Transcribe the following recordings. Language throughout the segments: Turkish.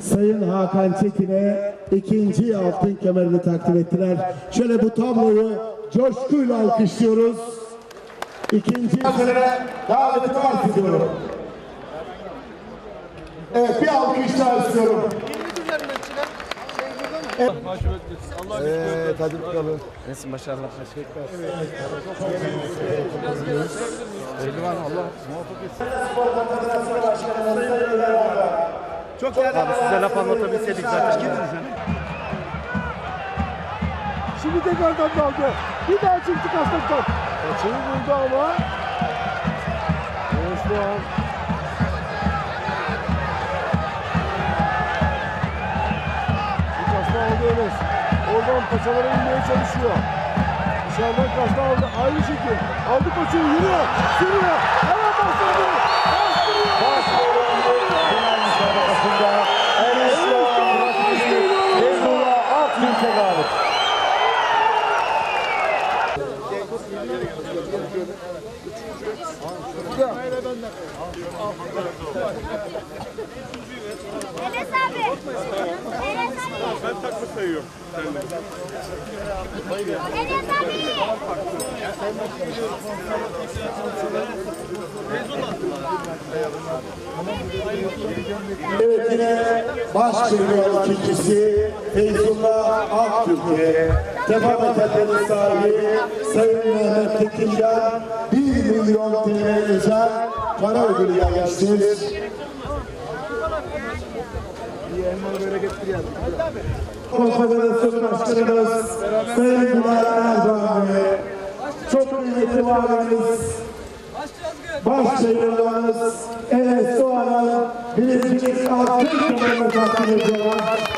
Sayın Hakan Çetin'e ikinci altın kemerini takdim ettiler. Şöyle bu tabloyu coşkuyla alkışlıyoruz. İkinci sene daveti arz ediyorum. Evet bir alkış daha istiyorum. Evet hadi bakalım. Nesin başarılar. Eldivan Allah muvaffak etsin. Çok değerli. Abi size laf anlatabilseydik zaten. Şimdi tekrardan daldı. Bir daha çıktı kastaktan. Kaçını buldu ama. Osman. Bir kasta aldı Enes. Oradan paçalara inmeye çalışıyor. Dışarıdan kasta aldı. Aynı şekil. Aldı paçayı yürüyor. Sürüyor. Hemen bastırdı. Bastırıyor. Enes abi. Abi. Evet yine baş çeviriyor ikincisi Feyzullah Aktürk'e devam edenlerin sahibi Sayın Mehmet Tekincan 1 milyon TL özel para ödülü. Konfederasyon Başkanımız Sayın Bilal Erdoğan ve çok kıymetli valimiz Baş çeviriyorlarımız Enes Doğan'a birincimiz altın kamerını takdim ediyorlar.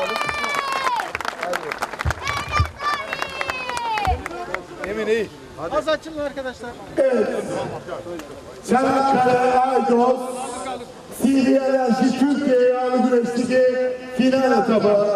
Emin iyi. Az açın arkadaşlar. Çanakkale Aydos CB Enerji Türkiye Yağlı Güreş Ligi final etabı